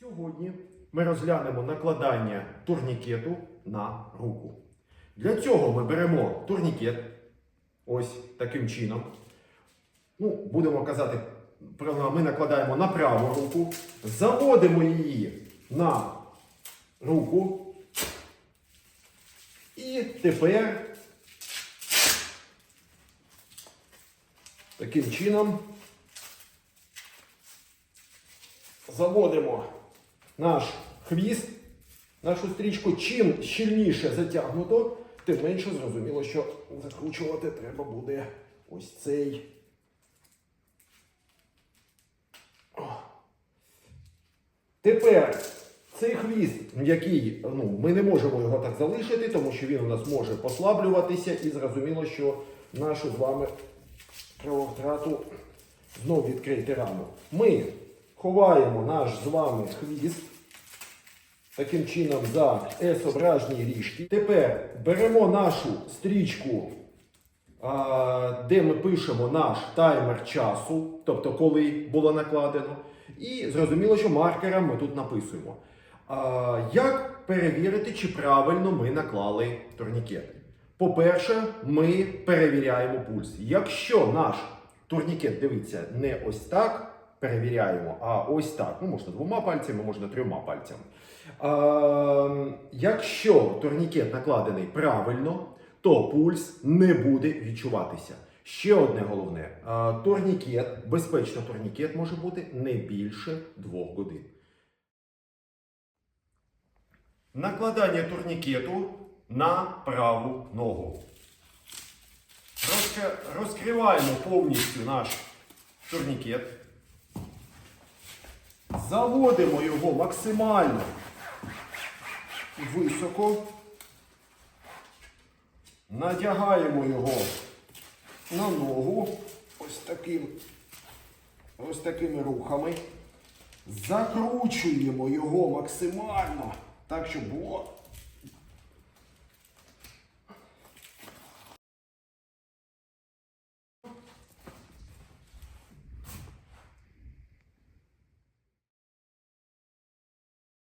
Сьогодні ми розглянемо накладання турнікету на руку. Для цього ми беремо турнікет ось таким чином. Ну, будемо казати, ми накладаємо на праву руку, заводимо її на руку. І тепер таким чином заводимо наш хвіст, нашу стрічку. Чим щільніше затягнуто, тим менше зрозуміло, що закручувати треба буде ось цей. Тепер цей хвіст м'який, ну, ми не можемо його так залишити, тому що він у нас може послаблюватися, і зрозуміло, що нашу з вами крововтрату знов відкрити рану. Ми ховаємо наш з вами хвіст таким чином за S-ображні ріжки. Тепер беремо нашу стрічку, де ми пишемо наш таймер часу, тобто коли було накладено. І зрозуміло, що маркером ми тут написуємо. Як перевірити, чи правильно ми наклали турнікет? По-перше, ми перевіряємо пульс. Якщо наш турнікет, дивіться, не ось так перевіряємо, а ось так. Ну, можна двома пальцями, можна трьома пальцями. А, якщо турнікет накладений правильно, то пульс не буде відчуватися. Ще одне головне: турнікет, безпечно турнікет може бути не більше двох годин. Накладання турнікету на праву ногу. Розкриваємо повністю наш турнікет. Заводимо його максимально високо. Надягаємо його на ногу ось таким, ось такими рухами. Закручуємо його максимально, так, щоб було